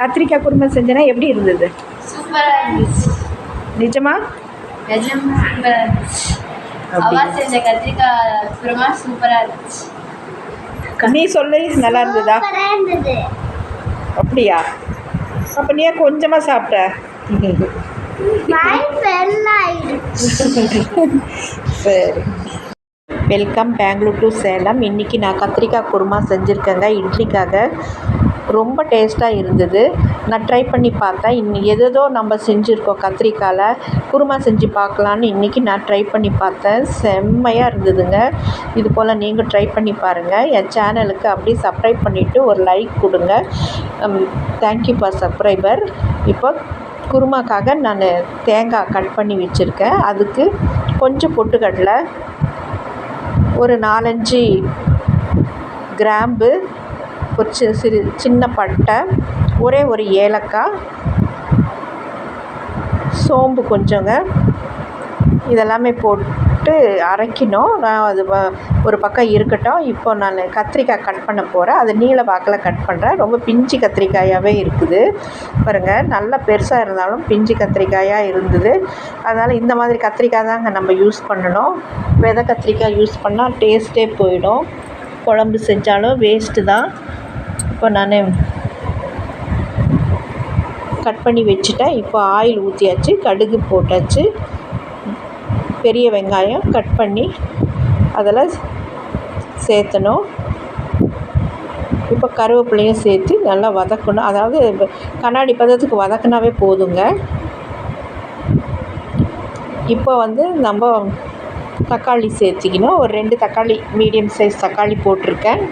கத்திரிக்காய் குருமா செஞ்சேன்னா எப்படி இருந்தது? சூப்பரா இருந்துச்சு. நிஜமா? நீ சொல்லு நல்லா இருந்ததா? சூப்பரா இருந்தது. அப்படியா? அப்போ நீ ஏன் கொஞ்சமாக சாப்பிட்ட சரி. வெல்கம் பெங்களூர் டு சேலம் இன்றைக்கி நான் கத்திரிக்காய் குருமா செஞ்சுருக்கேங்க. இட்லிக்காக. ரொம்ப டேஸ்ட்டாக இருந்தது. நான் ட்ரை பண்ணி பார்த்தேன். இன்னும் எதேதோ நம்ம செஞ்சுருக்கோம் கத்திரிக்காயில் குருமா செஞ்சு பார்க்கலான்னு இன்றைக்கி நான் ட்ரை பண்ணி பார்த்தேன். செம்மையாக இருந்ததுங்க. இது போல் நீங்கள் ட்ரை பண்ணி பாருங்கள் என் சேனலுக்கு அப்படியே சப்ஸ்கிரைப் பண்ணிவிட்டு ஒரு லைக் கொடுங்க. தேங்க்யூ ஃபார் சப்ஸ்கிரைபர் இப்போ குருமாக்காக நான் தேங்காய் கட் பண்ணி வச்சுருக்கேன். அதுக்கு கொஞ்சம் பொட்டுக்கடலை ஒரு நாலஞ்சு கிராம்பு ஒரு சி சிறு சின்ன பட்டை ஒரே ஒரு ஏலக்காய் சோம்பு கொஞ்சங்க. இதெல்லாமே போட்டு அரைக்கணும். நான் அது ஒரு பக்கம் இருக்கட்டும். இப்போ நான் கத்திரிக்காய் கட் பண்ண போகிறேன் அது நீல வாக்கில் கட் பண்ணுறேன் ரொம்ப பிஞ்சு கத்திரிக்காயாகவே இருக்குது. பாருங்கள் நல்லா பெருசாக இருந்தாலும் பிஞ்சு கத்திரிக்காயாக இருந்தது. அதனால் இந்த மாதிரி கத்திரிக்காய் தாங்க நம்ம யூஸ் பண்ணணும். விதை கத்திரிக்காய் யூஸ் பண்ணால் டேஸ்ட்டே போயிடும். குழம்பு செஞ்சாலும் வேஸ்ட்டு தான். இப்போ நான் கட் பண்ணி வச்சுட்டேன். இப்போ ஆயில் ஊற்றியாச்சு கடுகு போட்டாச்சு. பெரிய வெங்காயம் கட் பண்ணி அதில் சேர்த்தணும். இப்போ கருவேப்பிலையும் சேர்த்து நல்லா வதக்கணும். அதாவது கண்ணாடி பதத்துக்கு வதக்குனாவே போதுங்க. இப்போ வந்து நம்ம தக்காளி சேர்த்திக்கணும். ஒரு ரெண்டு தக்காளி மீடியம் சைஸ் தக்காளி போட்டிருக்கேன்.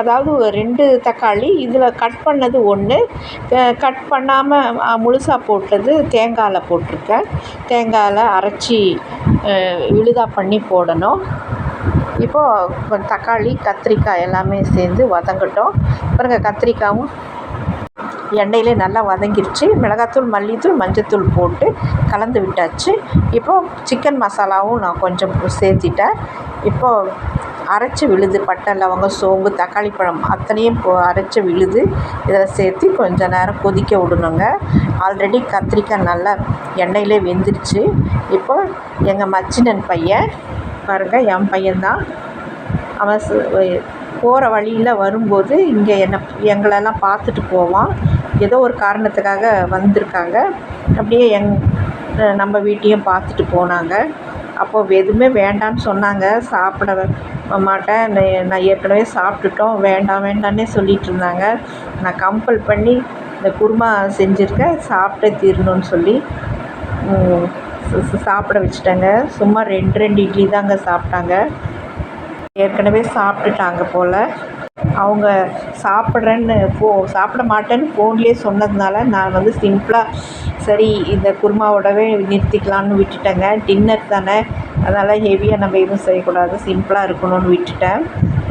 அதாவது ஒரு ரெண்டு தக்காளி இதில் கட் பண்ணது ஒன்று கட் பண்ணாமல் முழுசாக போட்டது தேங்காயில் போட்டிருக்கேன். தேங்காயில் அரைச்சி விழுதாக விழுதா பண்ணி போடணும். இப்போது தக்காளி கத்திரிக்காய் எல்லாமே சேர்ந்து வதங்கட்டும். பாருங்க கத்திரிக்காயும் எண்ணெயிலே நல்லா வதங்கிருச்சு. மிளகாத்தூள் மல்லித்தூள் மஞ்சத்தூள் போட்டு கலந்து விட்டாச்சு. இப்போது சிக்கன் மசாலாவும் நான் கொஞ்சம் சேர்த்திட்டேன். இப்போது அரைச்சி விழுது பட்டை லவங்கம் சோம்பு தக்காளி பழம் அத்தனையும் இப்போ அரைச்சி விழுது. இதில் சேர்த்து கொஞ்சம் நேரம் கொதிக்க விடணுங்க. ஆல்ரெடி கத்திரிக்காய் நல்லா எண்ணெயிலே வெந்துருச்சு. இப்போ எங்கள் மச்சினன் பையன் பாருங்கள் என் பையன்தான். அவன் போகிற வழியில் வரும்போது இங்கே என்னை எங்களெல்லாம் பார்த்துட்டு போவான். ஏதோ ஒரு காரணத்துக்காக வந்திருக்காங்க. அப்படியே எங் நம்ம வீட்டையும் பார்த்துட்டு போனாங்க. அப்போ எதுவுமே வேண்டான்னு சொன்னாங்க. சாப்பிட மாட்டேன். நான் ஏற்கனவே சாப்பிட்டுட்டோம். வேண்டாம் வேண்டான்னே சொல்லிட்டு இருந்தாங்க. நான் கம்பல் பண்ணி இந்த குருமா செஞ்சுருக்கேன். சாப்பிட்டே தீரணும்னு சொல்லி சாப்பிட வச்சுட்டேங்க. சும்மா ரெண்டு ரெண்டு இட்லி தாங்க சாப்பிட்டாங்க. ஏற்கனவே சாப்பிட்டுட்டாங்க போல். அவங்க சாப்பிட்றேன்னு ஃபோ சாப்பிட மாட்டேன்னு ஃபோன்லேயே சொன்னதுனால நான் வந்து சிம்பிளாக சரி இந்த குருமாவோடவே நிறுத்திக்கலான்னு விட்டுட்டேங்க. டின்னர் தானே. அதனால் ஹெவியாக நம்ம எதுவும் செய்யக்கூடாது. சிம்பிளாக இருக்கணும்னு விட்டுட்டேன்.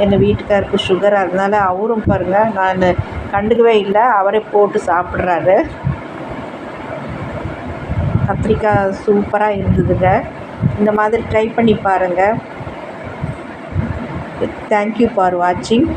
எங்கள் வீட்டுக்காருக்கு சுகர் அதனால் அவரும் பாருங்கள் நான் கண்டுக்கவே இல்லை. அவரே போட்டு சாப்பிட்றாரு. கத்திரிக்காய் சூப்பராக இருந்ததுங்க. இந்த மாதிரி ட்ரை பண்ணி பாருங்கள் தேங்க்யூ ஃபார் வாட்சிங்